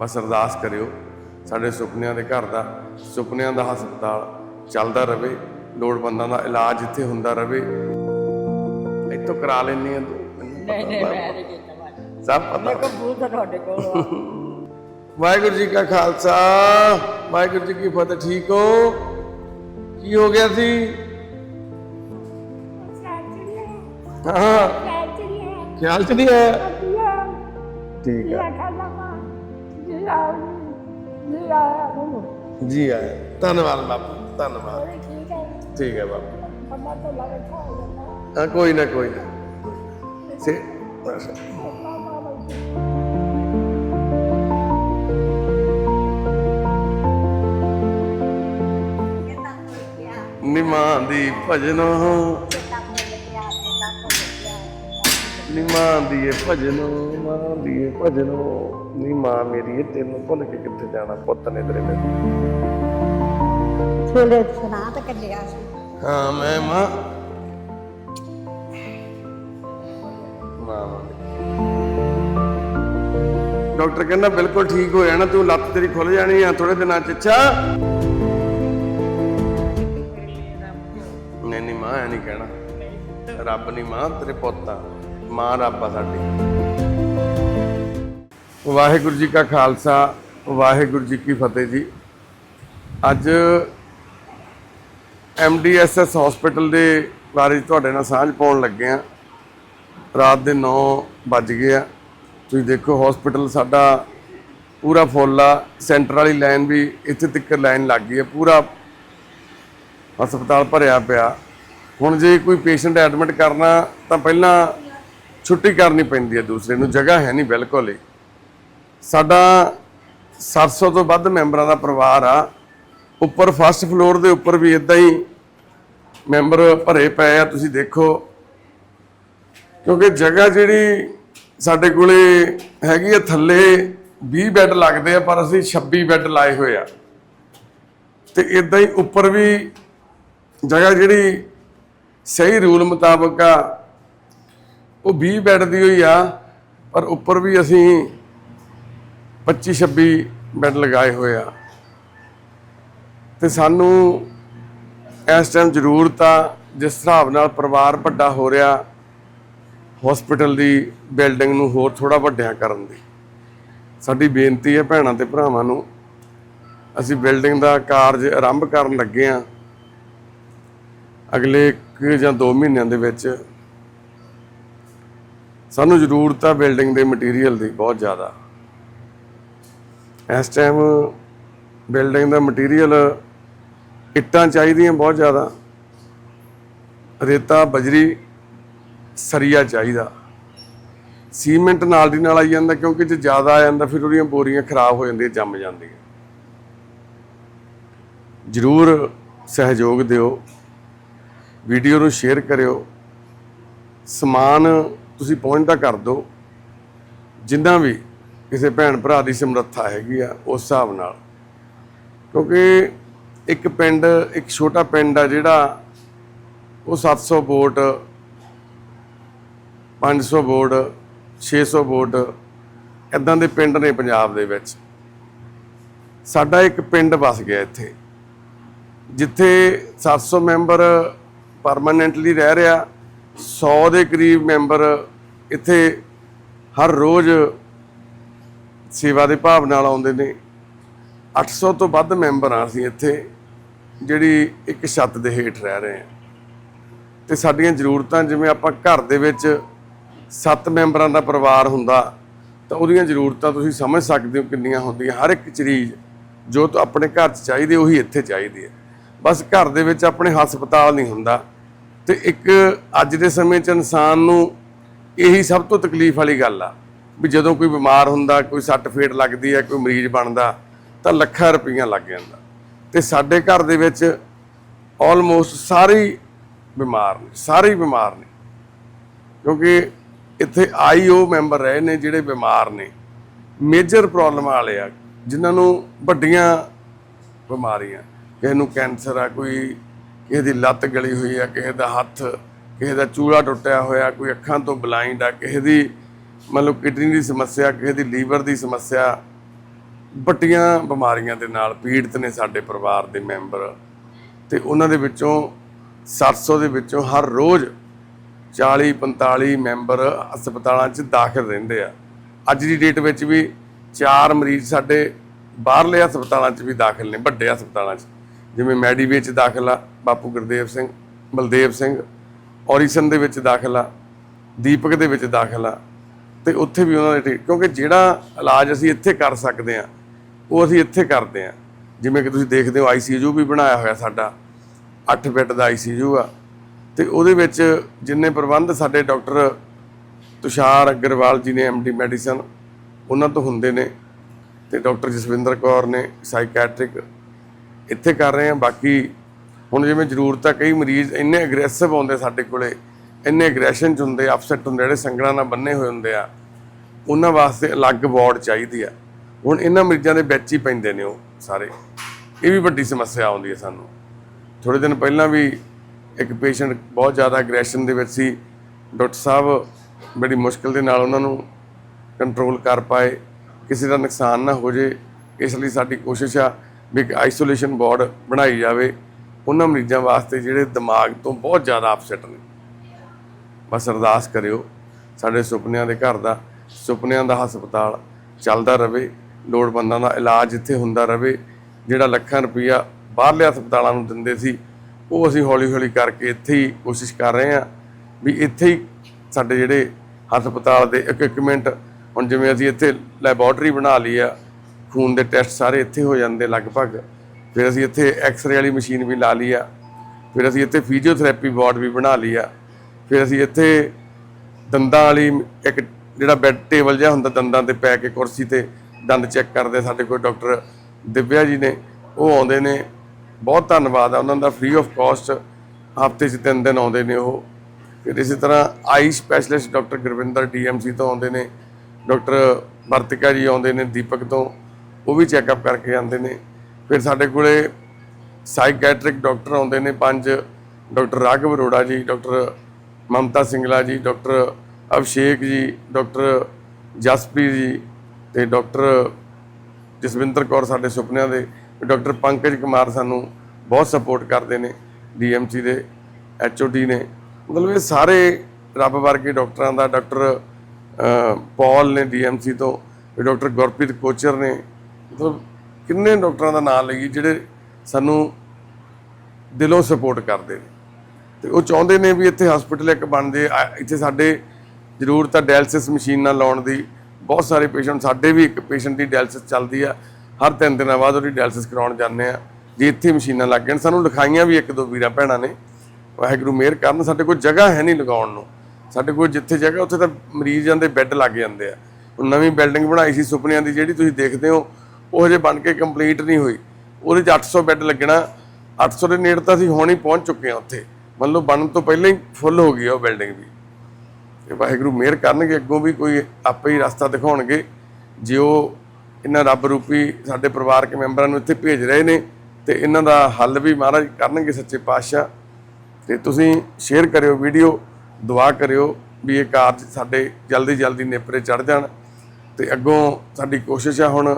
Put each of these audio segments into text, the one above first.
ਬਸ ਅਰਦਾਸ ਕਰਿਓ ਸਾਡੇ ਸੁਪਨਿਆਂ ਦੇ ਘਰ ਦਾ ਸੁਪਨਿਆਂ ਦਾ ਹਸਪਤਾਲ ਚੱਲਦਾ ਰਵੇ ਲੋੜਵੰਦਾਂ ਦਾ ਇਲਾਜ ਇੱਥੇ ਹੁੰਦਾ ਰਵੇ। ਇੱਥੋਂ ਕਰਾ ਲੈਣੀ ਆ ਤੂੰ ਨਹੀਂ ਨਹੀਂ ਮੈਂ ਨਹੀਂ ਕੀਤਾ ਸਭ ਪਤਾ। ਬੂਥ ਆ ਤੁਹਾਡੇ ਕੋਲ। ਵਾਹਿਗੁਰੂ ਜੀ ਕਾ ਖਾਲਸਾ। ਵਾਹਿਗੁਰੂ ਜੀ ਕੀ ਫਤਿਹ ਠੀਕ ਹੋ? ਕੀ ਹੋ ਗਿਆ ਸੀ? ਹਾਂ। ਖਿਆਲ ਚ ਨਹੀਂ ਆਇਆ। ਠੀਕ ਜੀ ਆਇਆ। ਧੰਨਵਾਦ ਬਾਪੂ ਧੰਨਵਾਦ। ਠੀਕ ਹੈ? ਬਾਪੂ। ਹਾਂ ਕੋਈ ਨਾ ਕੋਈ ਨਾ। ਸੇ ਨਿਮਾਂ ਦੀ ਭਜਨੋ। ਨਿਮਾਂ ਦੀ ਇਹ ਭਜਨੋ ਮਾਂ ਦੀ ਇਹ ਭਜਨੋ। ਨੀ ਮਾਂ ਮੇਰੀ ਤੈਨੂੰ ਭੁੱਲ ਕੇ ਕਿੱਥੇ ਜਾਣਾ ਪੁੱਤ ਨੇ ਤੇਰੇ ਮੇਰੇ ਛੋਲੇ ਸੁਣਾ ਤਾਂ ਕੱਲਿਆ ਸੀ। ਹਾਂ ਮੈਂ ਮਾਂ। ਮਾਂ। ਮਾਂ। ਡਾਕਟਰ ਕਹਿੰਦਾ ਬਿਲਕੁਲ ਠੀਕ ਹੋ ਜਾਣਾ ਤੂੰ ਲੱਤ ਤੇਰੀ ਖੁੱਲ ਜਾਣੀ ਆ ਥੋੜੇ ਦਿਨਾਂ ਚ ਅੱਛਾ? ਨਹੀਂ ਨਹੀਂ ਮਾਂ ਐ ਨਹੀਂ ਕਹਿਣਾ। ਰੱਬ ਨਹੀਂ ਮਾਂ ਤੇਰੇ ਪੁੱਤ ਆ। ਮਾਂ ਰੱਬ ਆ ਸਾਡੀ। ਵਾਹਿਗੁਰੂ ਜੀ ਕਾ ਖਾਲਸਾ, ਵਾਹਿਗੁਰੂ ਜੀ ਕੀ ਫਤਿਹ ਜੀ। ਅੱਜ ਐਮਡੀਐਸਐਸ ਹਸਪੀਟਲ ਦੇ ਬਾਰੇ ਤੁਹਾਡੇ ਨਾਲ ਸਾਂਝ ਪਾਉਣ ਲੱਗੇ ਆ ਰਾਤ ਦੇ 9 ਵੱਜ ਗਏ ਆ। ਤੁਸੀਂ ਦੇਖੋ ਹਸਪੀਟਲ ਸਾਡਾ ਪੂਰਾ ਫੁੱਲ ਆ। ਸੈਂਟਰ ਵਾਲੀ ਲਾਈਨ ਵੀ ਇੱਥੇ ਤੱਕ ਲਾਈਨ ਲੱਗ ਗਈ ਹੈ ਪੂਰਾ ਹਸਪਤਾਲ ਭਰਿਆ ਪਿਆ। ਹੁਣ ਜੇ ਕੋਈ ਪੇਸ਼ੈਂਟ ਐਡਮਿਟ ਕਰਨਾ ਤਾਂ ਪਹਿਲਾਂ ਛੁੱਟੀ ਕਰਨੀ ਪੈਂਦੀ ਹੈ ਦੂਸਰੇ ਨੂੰ, ਜਗ੍ਹਾ ਹੈ ਨਹੀਂ ਬਿਲਕੁਲ ਹੀ। ਸਾਡਾ 700 ਤੋਂ ਵੱਧ ਮੈਂਬਰਾਂ ਦਾ ਪਰਿਵਾਰ ਆ। ਉੱਪਰ ਫਸਟ ਫਲੋਰ ਦੇ ਉੱਪਰ ਵੀ ਇਦਾਂ ਹੀ ਮੈਂਬਰ ਭਰੇ ਪਏ ਆ, ਤੁਸੀਂ ਦੇਖੋ। ਕਿਉਂਕਿ ਜਗ੍ਹਾ ਜਿਹੜੀ ਸਾਡੇ ਕੋਲੇ ਹੈਗੀ ਆ, ਥੱਲੇ 20 ਬੈੱਡ ਲੱਗਦੇ ਆ, ਪਰ ਅਸੀਂ 26 ਬੈੱਡ ਲਾਏ ਹੋਏ ਆ। ਤੇ ਇਦਾਂ ਹੀ ਉੱਪਰ ਵੀ ਜਗ੍ਹਾ ਜਿਹੜੀ ਸਹੀ ਰੂਲ ਮੁਤਾਬਕ ਆ ਉਹ 20 ਬੈੱਡ ਦੀ ਹੋਈ ਆ, ਪਰ ਉੱਪਰ ਵੀ ਅਸੀਂ 25 26 ਬੈੱਡ ਲਗਾਏ ਹੋਏ ਆ। ਤੇ ਸਾਨੂੰ ਇਸ ਟਾਈਮ ਜ਼ਰੂਰਤ ਆ, ਜਿਸ ਹਿਸਾਬ ਨਾਲ ਪਰਿਵਾਰ ਵੱਡਾ ਹੋ ਰਿਹਾ ਹਸਪੀਟਲ ਦੀ ਬਿਲਡਿੰਗ ਨੂੰ ਹੋਰ ਥੋੜਾ ਵੱਡਿਆਂ ਕਰਨ ਦੀ। ਸਾਡੀ ਬੇਨਤੀ ਹੈ ਭੈਣਾਂ ਤੇ ਭਰਾਵਾਂ ਨੂੰ, ਅਸੀਂ ਬਿਲਡਿੰਗ ਦਾ ਕਾਰਜ ਆਰੰਭ ਕਰਨ ਲੱਗੇ ਆ। ਅਗਲੇ ਇੱਕ ਜਾਂ 2 ਮਹੀਨਿਆਂ ਦੇ ਵਿੱਚ ਸਾਨੂੰ ਜ਼ਰੂਰਤ ਆ ਬਿਲਡਿੰਗ ਦੇ ਮਟੀਰੀਅਲ ਦੀ ਬਹੁਤ ਜ਼ਿਆਦਾ। ਇਸ ਟਾਈਮ ਬਿਲਡਿੰਗ ਦਾ ਮਟੀਰੀਅਲ ਇੱਟਾਂ ਚਾਹੀਦੀਆਂ ਬਹੁਤ ਜ਼ਿਆਦਾ। ਰੇਤਾ, ਬਜਰੀ, ਸਰੀਆ ਚਾਹੀਦਾ। ਸੀਮੈਂਟ ਨਾਲ ਦੀ ਨਾਲ ਆਈ ਜਾਂਦਾ ਕਿਉਂਕਿ ਜੇ ਜ਼ਿਆਦਾ ਆ ਜਾਂਦਾ ਫਿਰ ਉਹਦੀਆਂ ਬੋਰੀਆਂ ਖਰਾਬ ਹੋ ਜਾਂਦੀਆਂ, ਜੰਮ ਜਾਂਦੀਆਂ। ਜ਼ਰੂਰ ਸਹਿਯੋਗ ਦਿਓ। ਵੀਡੀਓ ਨੂੰ ਸ਼ੇਅਰ ਕਰਿਓ। ਸਮਾਨ ਤੁਸੀਂ ਪਹੁੰਚਦਾ ਕਰ ਦਿਓ। ਜਿੰਨਾ ਵੀ ਕਿਸੇ ਭੈਣ ਭਰਾ ਦੀ ਸਮਰੱਥਾ ਹੈਗੀ ਆ, ਉਸ ਹਿਸਾਬ ਨਾਲ। ਕਿਉਂਕਿ ਇੱਕ ਪਿੰਡ, ਇੱਕ ਛੋਟਾ ਪਿੰਡ ਆ ਜਿਹੜਾ ਉਹ 700 ਵੋਟ 500 ਵੋਟ 600 ਵੋਟ ਇਦਾਂ ਦੇ ਪਿੰਡ ਨੇ ਪੰਜਾਬ ਦੇ ਵਿੱਚ। ਸਾਡਾ ਇੱਕ ਪਿੰਡ ਵਸ ਗਿਆ ਇੱਥੇ, ਜਿੱਥੇ 700 ਮੈਂਬਰ ਪਰਮਾਨੈਂਟਲੀ ਰਹਿ ਰਿਹਾ। 100 ਦੇ ਕਰੀਬ ਮੈਂਬਰ ਇੱਥੇ ਹਰ ਰੋਜ਼ ਸੇਵਾ ਦੇ ਭਾਵ ਨਾਲ ਆਉਂਦੇ ਨੇ। 800 ਤੋਂ ਵੱਧ ਮੈਂਬਰ ਆ ਅਸੀਂ ਇੱਥੇ, ਜਿਹੜੀ ਇੱਕ ਛੱਤ ਦੇ ਹੇਠ ਰਹਿ ਰਹੇ ਹਾਂ। ਤੇ ਸਾਡੀਆਂ ਜ਼ਰੂਰਤਾਂ, ਜਿਵੇਂ ਆਪਾਂ ਘਰ ਦੇ ਵਿੱਚ 7 ਮੈਂਬਰਾਂ ਦਾ ਪਰਿਵਾਰ ਹੁੰਦਾ, ਤਾਂ ਉਹਦੀਆਂ ਜ਼ਰੂਰਤਾਂ ਤੁਸੀਂ ਸਮਝ ਸਕਦੇ ਹੋ ਕਿੰਨੀਆਂ ਹੁੰਦੀਆਂ। ਹਰ ਇੱਕ ਚੀਜ਼ ਜੋ ਤਾਂ ਆਪਣੇ ਘਰ 'ਚ ਚਾਹੀਦੀ, ਉਹੀ ਇੱਥੇ ਚਾਹੀਦੀ ਹੈ। ਬਸ ਘਰ ਦੇ ਵਿੱਚ ਆਪਣੇ ਹਸਪਤਾਲ ਨਹੀਂ ਹੁੰਦਾ। ਤੇ ਇੱਕ ਅੱਜ ਦੇ ਸਮੇਂ 'ਚ ਇਨਸਾਨ ਨੂੰ ਇਹੀ ਸਭ ਤੋਂ ਤਕਲੀਫ ਵਾਲੀ ਗੱਲ ਆ, ਵੀ ਜਦੋਂ ਕੋਈ ਬਿਮਾਰ ਹੁੰਦਾ, ਕੋਈ ਸੱਟ ਫੇਟ ਲੱਗਦੀ ਹੈ ਕੋਈ ਮਰੀਜ਼ ਬਣਦਾ, ਤਾਂ ਲੱਖਾਂ ਰੁਪਈਆ ਲੱਗ ਜਾਂਦਾ। ਤੇ ਸਾਡੇ ਘਰ ਦੇ ਵਿੱਚ ਆਲਮੋਸਟ ਸਾਰੇ ਬਿਮਾਰ ਨੇ, ਸਾਰੇ ਹੀ ਬਿਮਾਰ ਨੇ। ਕਿਉਂਕਿ ਇੱਥੇ ਆਈਓ ਮੈਂਬਰ ਰਹੇ ਨੇ ਜਿਹੜੇ ਬਿਮਾਰ ਨੇ। ਮੇਜਰ ਪ੍ਰੋਬਲਮ ਵਾਲੇ ਆ, ਜਿਨ੍ਹਾਂ ਨੂੰ ਵੱਡੀਆਂ ਬਿਮਾਰੀਆਂ, ਕਿਸੇ ਨੂੰ ਕੈਂਸਰ ਆ, ਕੋਈ ਕਿਸੇ ਦੀ ਲੱਤ ਗਲੀ ਹੋਈ ਆ, ਕਿਸੇ ਦਾ ਹੱਥ, ਕਿਸੇ ਦਾ ਚੂੜਾ ਟੁੱਟਿਆ ਹੋਇਆ, ਕੋਈ ਅੱਖਾਂ ਤੋਂ ਬਲਾਈਂਡ ਆ, ਕਿਸੇ ਦੀ ਮਤਲਬ ਕਿਡਨੀ ਦੀ ਸਮੱਸਿਆ, ਕਿਸੇ ਦੀ ਲੀਵਰ ਦੀ ਸਮੱਸਿਆ, ਵੱਡੀਆਂ ਬਿਮਾਰੀਆਂ ਦੇ ਨਾਲ ਪੀੜਤ ਨੇ ਸਾਡੇ ਪਰਿਵਾਰ ਦੇ ਮੈਂਬਰ ਤੇ ਉਹਨਾਂ ਦੇ ਵਿੱਚੋਂ 700 ਦੇ ਵਿੱਚੋਂ ਹਰ ਰੋਜ਼ 40 45 ਮੈਂਬਰ ਹਸਪਤਾਲਾਂ 'ਚ ਦਾਖਲ ਰਹਿੰਦੇ ਆ। ਅੱਜ ਦੀ ਡੇਟ ਵਿੱਚ ਵੀ ਚਾਰ ਮਰੀਜ਼ ਸਾਡੇ ਬਾਹਰਲੇ ਹਸਪਤਾਲਾਂ 'ਚ ਵੀ ਦਾਖਲ ਨੇ, ਵੱਡੇ ਹਸਪਤਾਲਾਂ 'ਚ। ਜਿਵੇਂ ਮੈਡੀਵੇ 'ਚ ਦਾਖਲਾ ਬਾਪੂ ਗੁਰਦੇਵ ਸਿੰਘ, ਬਲਦੇਵ ਸਿੰਘ, ਔਰੀਸਨ ਦੇ ਵਿੱਚ ਦਾਖਲਾ, ਦੀਪਕ ਦੇ ਵਿੱਚ ਦਾਖਲਾ ਆ ਤੇ ਉੱਥੇ ਵੀ ਉਹਨਾਂ ਦੇ ਠੀਕ ਕਿਉਂਕਿ ਜਿਹੜਾ ਇਲਾਜ ਅਸੀਂ ਇੱਥੇ ਕਰ ਸਕਦੇ ਆ ਉਹ ਅਸੀਂ ਇੱਥੇ ਕਰਦੇ ਆ ਜਿਵੇਂ ਕਿ ਤੁਸੀਂ ਦੇਖਦੇ ਹੋ ਆਈਸੀਯੂ ਵੀ ਬਣਾਇਆ ਹੋਇਆ ਸਾਡਾ 8 ਬੈੱਡ ਦਾ ਆਈਸੀਯੂ ਆ। ਤੇ ਉਹਦੇ ਵਿੱਚ ਜਿੰਨੇ ਪ੍ਰਬੰਧ ਸਾਡੇ ਡਾਕਟਰ ਤੁਸ਼ਾਰ ਅਗਰਵਾਲ ਜੀ ਨੇ ਐਮਡੀ ਮੈਡੀਸਨ, ਉਹਨਾਂ ਤੋਂ ਹੁੰਦੇ ਨੇ ਤੇ ਡਾਕਟਰ ਜਸਵਿੰਦਰ ਕੌਰ ਨੇ ਸਾਈਕੈਟ੍ਰਿਕ ਇੱਥੇ ਕਰ ਰਹੇ ਹਾਂ। ਬਾਕੀ ਹੁਣ ਜਿਵੇਂ ਜ਼ਰੂਰਤ ਆ, ਕਈ ਮਰੀਜ਼ ਇੰਨੇ ਐਗਰੈਸਿਵ ਆਉਂਦੇ ਸਾਡੇ ਕੋਲੇ, ਇੰਨੇ ਐਗਰੈਸ਼ਨ ਚ ਹੁੰਦੇ ਅਪਸੈਟ ਹੁੰਦੇ, ਜਿਹੜੇ ਸੰਗਲਾਂ ਨਾਲ ਬੰਨੇ ਹੋਏ ਹੁੰਦੇ ਆ, ਉਹਨਾਂ ਵਾਸਤੇ ਅਲੱਗ ਵਾਰਡ ਚਾਹੀਦੀ ਆ। ਹੁਣ ਇਹਨਾਂ ਮਰੀਜ਼ਾਂ ਦੇ ਵਿੱਚ ਹੀ ਪੈਂਦੇ ਨੇ ਉਹ ਸਾਰੇ। ਇਹ ਵੀ ਵੱਡੀ ਸਮੱਸਿਆ ਆਉਂਦੀ ਹੈ ਸਾਨੂੰ। ਥੋੜੇ ਦਿਨ ਪਹਿਲਾਂ ਵੀ ਇੱਕ ਪੇਸ਼ੈਂਟ ਬਹੁਤ ਜ਼ਿਆਦਾ ਐਗਰੈਸ਼ਨ ਦੇ ਵਿੱਚ ਸੀ। ਡਾਕਟਰ ਸਾਹਿਬ ਬੜੀ ਮੁਸ਼ਕਲ ਦੇ ਨਾਲ ਉਹਨਾਂ ਨੂੰ ਕੰਟਰੋਲ ਕਰ ਪਾਏ। ਕਿਸੇ ਦਾ ਨੁਕਸਾਨ ਨਾ ਹੋ ਜੇ, ਇਸ ਲਈ ਸਾਡੀ ਕੋਸ਼ਿਸ਼ ਆ ਵੀ ਇੱਕ ਆਈਸੋਲੇਸ਼ਨ ਵਾਰਡ ਬਣਾਈ ਜਾਵੇ, ਉਹਨਾਂ ਮਰੀਜ਼ਾਂ ਵਾਸਤੇ ਜਿਹੜੇ ਦਿਮਾਗ ਤੋਂ ਬਹੁਤ ਜ਼ਿਆਦਾ ਅਪਸੈਟ ਨੇ। ਬਸ ਅਰਦਾਸ ਕਰਿਓ, ਸਾਡੇ ਸੁਪਨਿਆਂ ਦੇ ਘਰ ਦਾ, ਸੁਪਨਿਆਂ ਦਾ ਹਸਪਤਾਲ ਚੱਲਦਾ ਰਵੇ, ਲੋੜਵੰਦਾਂ ਦਾ ਇਲਾਜ ਇੱਥੇ ਹੁੰਦਾ ਰਵੇ, ਜਿਹੜਾ ਲੱਖਾਂ ਰੁਪਈਆ ਬਾਹਰਲੇ ਹਸਪਤਾਲਾਂ ਨੂੰ ਦਿੰਦੇ ਸੀ, ਉਹ ਅਸੀਂ ਹੌਲੀ-ਹੌਲੀ ਕਰਕੇ ਇੱਥੇ ਹੀ ਕੋਸ਼ਿਸ਼ ਕਰ ਰਹੇ ਹਾਂ ਵੀ ਇੱਥੇ ਹੀ ਸਾਡੇ ਜਿਹੜੇ ਹਸਪਤਾਲ ਦੇ ਇਕਵਿਪਮੈਂਟ ਹੁਣ ਜਿਵੇਂ ਅਸੀਂ ਇੱਥੇ ਲੈਬੋਰਟਰੀ ਬਣਾ ਲਈ ਆ ਖੂਨ ਦੇ ਟੈਸਟ ਸਾਰੇ ਇੱਥੇ ਹੋ ਜਾਂਦੇ ਲਗਭਗ। ਫਿਰ ਅਸੀਂ ਇੱਥੇ ਐਕਸ-ਰੇ ਵਾਲੀ ਮਸ਼ੀਨ ਵੀ ਲਾ ਲਈ ਆ। ਫਿਰ ਅਸੀਂ ਇੱਥੇ ਫਿਜ਼ੀਓਥੈਰੇਪੀ ਵਾਰਡ ਵੀ ਬਣਾ ਲਈ ਆ। ਫਿਰ ਅਸੀਂ ਇੱਥੇ ਦੰਦਾਂ ਵਾਲੀ ਇੱਕ ਜਿਹੜਾ ਬੈੱਡ ਟੇਬਲ ਜਿਹਾ ਹੁੰਦਾ ਦੰਦਾਂ ਤੇ ਪੈ ਕੇ ਕੁਰਸੀ ਤੇ ਦੰਦ ਚੈੱਕ ਕਰਦੇ ਸਾਡੇ ਕੋਲ ਡਾਕਟਰ ਦਿਵਿਆ ਜੀ ਨੇ। ਉਹ ਆਉਂਦੇ ਨੇ। ਬਹੁਤ ਧੰਨਵਾਦ ਆ ਉਹਨਾਂ ਦਾ। ਫ੍ਰੀ ਆਫ ਕਾਸਟ ਹਫ਼ਤੇ 'ਚ ਤਿੰਨ ਦਿਨ ਆਉਂਦੇ ਨੇ ਉਹ। ਫਿਰ ਇਸੇ ਤਰ੍ਹਾਂ eye specialist doctor Gurvinder DMC ਤੋਂ ਆਉਂਦੇ ਨੇ। ਡਾਕਟਰ ਵਰਤਿਕਾ ਜੀ ਆਉਂਦੇ ਨੇ ਦੀਪਕ ਤੋਂ। ਉਹ ਵੀ ਚੈੱਕਅਪ ਕਰਕੇ ਆਉਂਦੇ ਨੇ। ਫਿਰ ਸਾਡੇ ਕੋਲੇ ਸਾਈਕੈਟ੍ਰਿਕ ਡਾਕਟਰ ਆਉਂਦੇ ਨੇ ਪੰਜ ਡਾਕਟਰ ਰਾਘਵ ਅਰੋੜਾ ਜੀ ਡਾਕਟਰ ਮਮਤਾ ਸਿੰਗਲਾ ਜੀ ਡਾਕਟਰ ਅਭਿਸ਼ੇਕ ਜੀ ਡਾਕਟਰ ਜਸਪ੍ਰੀਤ ਜੀ ਤੇ ਡਾਕਟਰ ਜਸਵਿੰਦਰ ਕੌਰ ਸਾਡੇ ਸੁਪਨਿਆਂ ਦੇ ਡਾਕਟਰ ਪੰਕਜ ਕੁਮਾਰ ਸਾਨੂੰ ਬਹੁਤ ਸਪੋਰਟ ਕਰਦੇ ਨੇ ਡੀਐਮਸੀ ਦੇ ਐਚਓਡੀ ਨੇ। ਮਤਲਬ ਇਹ ਸਾਰੇ ਰੱਬ ਵਰਗੇ ਡਾਕਟਰਾਂ ਦਾ ਡਾਕਟਰ ਅਹ, ਪੌਲ ਨੇ ਡੀਐਮਸੀ ਤੋਂ ਤੇ ਡਾਕਟਰ ਗੁਰਪ੍ਰੀਤ ਕੋਚਰ ਨੇ ਮਤਲਬ ਕਿੰਨੇ ਡਾਕਟਰਾਂ ਦਾ ਨਾਮ ਲਈਏ ਜਿਹੜੇ ਸਾਨੂੰ ਦਿਲੋਂ ਸਪੋਰਟ ਕਰਦੇ ਨੇ? ਤੇ ਉਹ ਚਾਹੁੰਦੇ ਨੇ ਵੀ ਇੱਥੇ ਹਸਪੀਟਲ ਇੱਕ ਬਣ ਜੇ, ਆ- ਇੱਥੇ ਸਾਡੇ ਜ਼ਰੂਰਤ ਆ ਡਾਇਲਸਿਸ ਮਸ਼ੀਨਾਂ ਲਾਉਣ ਦੀ ਬਹੁਤ ਸਾਰੇ ਪੇਸ਼ੈਂਟ ਸਾਡੇ ਵੀ ਇੱਕ ਪੇਸ਼ੈਂਟ ਦੀ ਡਾਇਲਸਿਸ ਚੱਲਦੀ ਆ। ਹਰ ਤਿੰਨ ਦਿਨਾਂ ਬਾਅਦ ਉਹਦੀ ਡਾਇਲਸਿਸ ਕਰਾਉਣ ਜਾਂਦੇ ਆ। ਜੇ ਇੱਥੇ ਮਸ਼ੀਨਾਂ ਲੱਗ ਜਾਣ, ਸਾਨੂੰ ਲਿਖਾਈਆਂ ਵੀ ਇੱਕ ਦੋ ਵੀਰਾਂ ਭੈਣਾਂ ਨੇ। ਵਾਹਿਗੁਰੂ ਮਿਹਰ ਕਰਨ, ਸਾਡੇ ਕੋਲ ਜਗ੍ਹਾ ਹੈ ਨਹੀਂ ਲਗਾਉਣ ਨੂੰ। ਸਾਡੇ ਕੋਲ ਜਿੱਥੇ ਜਗ੍ਹਾ, ਉੱਥੇ ਤਾਂ ਮਰੀਜ਼ਾਂ ਦੇ ਬੈੱਡ ਲੱਗ ਜਾਂਦੇ ਆ। ਹੁਣ ਨਵੀਂ ਬਿਲਡਿੰਗ ਬਣਾਈ ਸੀ ਸੁਪਨਿਆਂ ਦੀ, ਜਿਹੜੀ ਤੁਸੀਂ ਦੇਖਦੇ ਹੋ ਉਹ ਹਜੇ ਬਣ ਕੇ ਕੰਪਲੀਟ ਨਹੀਂ ਹੋਈ। ਉਹਦੇ 'ਚ 800 ਬੈੱਡ ਲੱਗਣਾ। 800 ਦੇ ਨੇੜੇ ਤਾਂ ਅਸੀਂ ਹੁਣ ਹੀ ਪਹੁੰਚ ਚੁੱਕੇ ਹਾਂ ਉੱਥੇ। ਮੰਨ ਲਓ ਬਣਨ ਤੋਂ ਪਹਿਲਾਂ ਹੀ ਫੁੱਲ ਹੋ ਗਈ ਆ ਉਹ ਬਿਲਡਿੰਗ ਵੀ। ਤੇ ਵਾਹਿਗੁਰੂ ਮਿਹਰ ਕਰਨਗੇ, ਅੱਗੋਂ ਵੀ ਕੋਈ ਆਪੇ ਹੀ ਰਸਤਾ ਦਿਖਾਉਣਗੇ। ਜੇ ਉਹ ਇਹਨਾਂ ਰੱਬ ਰੂਪੀ ਸਾਡੇ ਪਰਿਵਾਰਕ ਮੈਂਬਰਾਂ ਨੂੰ ਇੱਥੇ ਭੇਜ ਰਹੇ ਨੇ, ਤੇ ਇਹਨਾਂ ਦਾ ਹੱਲ ਵੀ ਮਹਾਰਾਜ ਕਰਨਗੇ ਸੱਚੇ ਪਾਤਸ਼ਾਹ। ਤੇ ਤੁਸੀਂ ਸ਼ੇਅਰ ਕਰਿਓ ਵੀਡੀਓ ਦੁਆ ਕਰਿਓ ਵੀ ਇਹ ਕਾਰਜ ਸਾਡੇ ਜਲਦੀ ਜਲਦੀ ਨੇਪਰੇ ਚੜ ਜਾਣ। ਤੇ ਅੱਗੋਂ ਸਾਡੀ ਕੋਸ਼ਿਸ਼ ਆ ਹੁਣ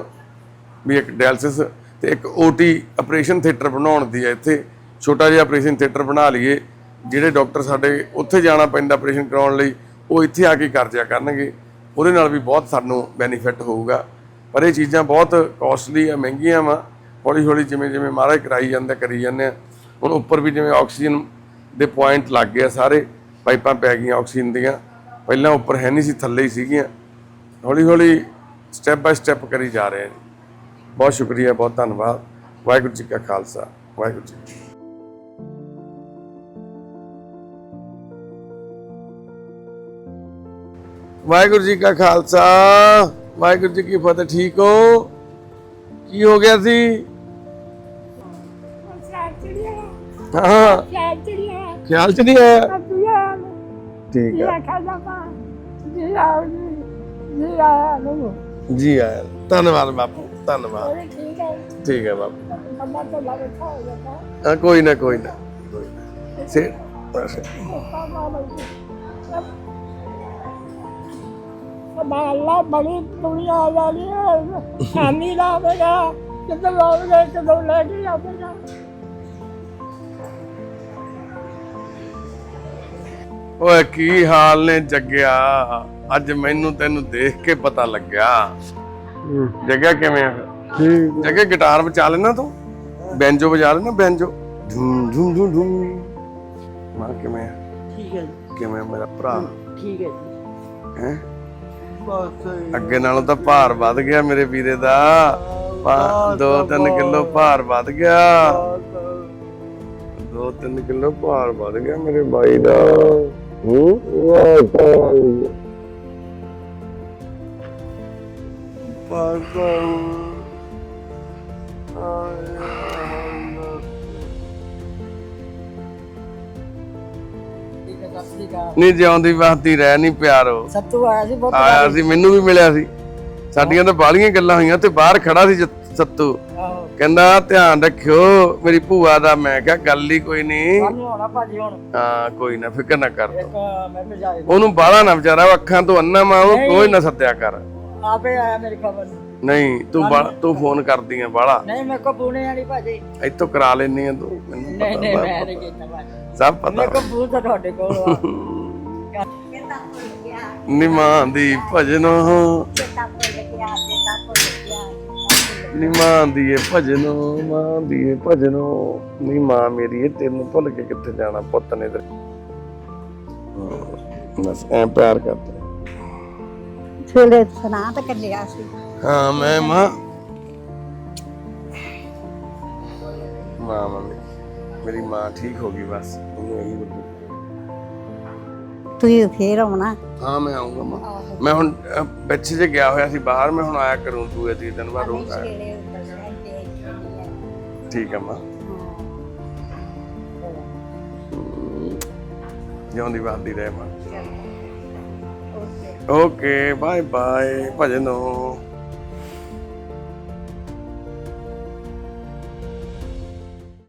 ਵੀ ਇੱਕ ਡਾਇਲਸਿਸ ਤੇ ਇੱਕ ਓਟੀ ਆਪਰੇਸ਼ਨ ਥੀਏਟਰ ਬਣਾਉਣ ਦੀ ਹੈ। ਇੱਥੇ ਛੋਟਾ ਜਿਹਾ ਆਪਰੇਸ਼ਨ ਥੀਏਟਰ ਬਣਾ ਲਈਏ, ਜਿਹੜੇ ਡਾਕਟਰ ਸਾਡੇ ਉੱਥੇ ਜਾਣਾ ਪੈਂਦਾ ਆਪਰੇਸ਼ਨ ਕਰਾਉਣ ਲਈ, ਉਹ ਇੱਥੇ ਆ ਕੇ ਕਰ ਜਿਆ ਕਰਨਗੇ। ਉਹਦੇ ਨਾਲ ਵੀ ਬਹੁਤ ਸਾਨੂੰ ਬੈਨੀਫਿਟ ਹੋਊਗਾ। ਪਰ ਇਹ ਚੀਜ਼ਾਂ ਬਹੁਤ ਕਾਸਟਲੀ ਆ, ਮਹਿੰਗੀਆਂ ਵਾ। ਹੌਲੀ ਹੌਲੀ ਜਿਵੇਂ ਜਿਵੇਂ ਮਹਾਰਾਜ ਕਰਾਈ ਜਾਂਦਾ ਕਰੀ ਜਾਂਦੇ ਆ। ਹੁਣ ਉੱਪਰ ਵੀ ਜਿਵੇਂ ਆਕਸੀਜਨ ਦੇ ਪੁਆਇੰਟ ਲੱਗ ਗਏ ਆ ਸਾਰੇ, ਪਾਈਪਾਂ ਪੈ ਗਈਆਂ ਆਕਸੀਜਨ ਦੀਆਂ। ਪਹਿਲਾਂ ਉੱਪਰ ਹੈ ਨਹੀਂ ਸੀ, ਥੱਲੇ ਹੀ ਸੀਗੀਆਂ। ਹੌਲੀ ਹੌਲੀ ਸਟੈਪ ਬਾਈ ਸਟੈਪ ਕਰੀ ਜਾ ਰਹੇ ਆ। ਜੀ ਬਹੁਤ ਸ਼ੁਕਰੀਆ ਬਹੁਤ ਧੰਨਵਾਦ ਵਾਹਿਗੁਰੂ ਜੀ ਕਾ ਖਾਲਸਾ ਵਾਹਿਗੁਰੂ ਜੀ ਕੀ ਫਤਿਹ। ਵਾਹਿਗੁਰੂ ਜੀ ਕਾ ਖਾਲਸਾ ਵਾਹਿਗੁਰੂ ਜੀ ਕੀ ਫਤਿਹ ਠੀਕ ਹੋ ਕੀ ਹੋ ਗਿਆ ਸੀ ਹਾਂ ਖਿਆਲ ਚ ਨਹੀਂ ਆਇਆ ਠੀਕ ਹੈ ਜੀ ਆਇਆ ਧੰਨਵਾਦ ਬਾਪੂ ਧੰਨਵਾਦ। ਠੀਕ ਹੈ? ਬਾਪੂ ਹਾਂ ਕੋਈ ਨਾ ਕੋਈ ਨਾ ਕੋਈ ਨਾ। ਸੇ ਅੱਲਾ ਬੜੀ ਦੁਨੀਆ ਆ ਜਾਣੀ ਹੈ। ਸ਼ਾਮੀ ਲਾਵੇਗਾ ਕਿਦੋਂ ਲਾਵੇਗਾ ਕਿਦੋਂ ਲੈ ਕੇ ਆਵੇਗਾ। ਓਏ ਕੀ ਹਾਲ ਨੇ ਜੱਗਿਆ? ਅੱਜ ਮੈਨੂੰ ਤੈਨੂੰ ਦੇਖ ਕੇ ਪਤਾ ਲੱਗਿਆ। ਜੱਗਿਆ ਕਿਵੇਂ ਆ? ਠੀਕ ਜੱਗੇ ਗਿਟਾਰ ਵਜਾ ਲੈਣਾ ਤੂੰ? ਬੈਂਜੋ ਵਜਾ ਲੈਣਾ ਬੈਂਜੋ। ਧੂਮ ਧੂਮ ਧੂਮ ਧੂਮ ਮਾਂ ਕਿਵੇਂ ਆ? ਠੀਕ ਹੈ ਜੀ। ਕਿਵੇਂ ਮੇਰਾ ਭਰਾ? ਠੀਕ ਹੈ ਜੀ। ਹੈ? ਬਸ ਅੱਗੇ ਨਾਲੋਂ ਤਾਂ ਭਾਰ ਵੱਧ ਗਿਆ ਮੇਰੇ ਵੀਰੇ ਦਾ। 2-3 ਕਿਲੋ ਭਾਰ ਵੱਧ ਗਿਆ। 2-3 ਕਿਲੋ ਭਾਰ ਵੱਧ ਗਿਆ ਮੇਰੇ ਬਾਈ ਦਾ। ਹੂੰ? ਠੀਕ ਹੈ ਸਤਿ ਸ੍ਰੀ ਅਕਾਲ ਨਹੀਂ ਜਿਉਂਦੀ ਵਸਦੀ ਰਹਿ ਨਹੀਂ ਪਿਆਰੋ। ਸੱਤੂ ਆਇਆ ਸੀ ਬਹੁਤ ਆਇਆ ਸੀ ਮੈਨੂੰ ਵੀ ਮਿਲਿਆ ਸੀ। ਸਾਡੀਆਂ ਤਾਂ ਬਾਲੀਆਂ ਗੱਲਾਂ ਹੋਈਆਂ ਤੇ ਬਾਹਰ ਖੜਾ ਸੀ ਸੱਤੂ। ਆਹੋ। ਕਹਿੰਦਾ ਧਿਆਨ ਰੱਖਿਓ ਮੇਰੀ ਭੂਆ ਦਾ ਮੈਂ ਕਿਹਾ ਗੱਲ ਹੀ ਕੋਈ ਨਹੀਂ ਸਾਨੂੰ ਹੋਣਾ ਭਾਜੀ ਹੁਣ। ਹਾਂ ਕੋਈ ਨਾ ਫਿਕਰ ਨਾ ਕਰ ਇੱਕ ਮੈਂ ਭਜਾਏ ਉਹਨੂੰ ਬਾਹਲਾ ਨਾ ਵਿਚਾਰਾ ਉਹ ਅੱਖਾਂ ਤੋਂ ਅੰਨਾ ਮਾ ਉਹ ਕੋਈ ਨਾ ਸੱਦਿਆ ਕਰ। ਆਪੇ ਆਇਆ ਮੇਰੀ ਖਬਰ ਨਹੀਂ ਤੂੰ ਬਾ- ਤੂੰ ਫੋਨ ਕਰਦੀ ਆ ਬਾਹਲਾ। ਨਹੀਂ ਮੇਰੇ ਕੋ ਪੂਣੇ ਵਾਲੀ ਭਾਜੀ। ਇੱਥੋਂ ਕਰਾ ਲੈਣੀ ਆ ਤੂੰ ਮੈਨੂੰ ਨਹੀਂ ਨਹੀਂ ਪਤਾ ਮੈਂ ਨਹੀਂ ਕੀਤਾ ਭਾਜੀ। ਸਭ ਪਤਾ। ਮੇਰੇ ਕੋ ਪੂਰ ਤਾਂ ਤੁਹਾਡੇ ਕੋਲ ਆ। ਨਿਮਾਂ ਦੀ ਭਜਨੋ। ਨਿਮਾਂ ਦੀ ਭਜਨੋ ਮਾਂ ਦੀ ਭਜਨੋ। ਨੀ ਮਾਂ ਮੇਰੀ ਇਹ ਤੈਨੂੰ ਭੁੱਲ ਕੇ ਕਿੱਥੇ ਜਾਣਾ ਪੁੱਤ ਨੇ ਤੇ। ਬਸ ਐ ਪਿਆਰ ਕਰਦਾ। ਛੇਲੇ ਸੁਣਾ ਤਾਂ ਕੱਲਿਆ ਸੀ ਹਾਂ ਮੈਂ ਮਾਂ ਮਾਂ ਮੰਮੀ ਮੇਰੀ ਮਾਂ ਠੀਕ ਹੋ ਗਈ ਬਸ ਉਹਨੂੰ ਇਹੀ ਬੋਲੀ। ਤੁਸੀਂ ਫੇਰ ਆਉਣਾ ਹਾਂ ਮੈਂ ਆਉਂਗਾ ਮਾਂ ਮੈਂ ਹੁਣ ਅਹ, ਵਿੱਚ ਜੇ ਗਿਆ ਹੋਇਆ ਸੀ ਬਾਹਰ ਮੈਂ ਹੁਣ ਆਇਆ ਕਰੂੰ ਦੂਏ ਤੀਏ ਦਿਨ ਬਾਅਦ ਰਹੂੰਗਾ ਠੀਕ ਹੈ ਮਾਂ ਜਿਉਂਦੀ ਵਾਦੀ ਰਹੇ ਮਾਂ ਓਕੇ ਬਾਏ ਬਾਏ ਭਜਨੋ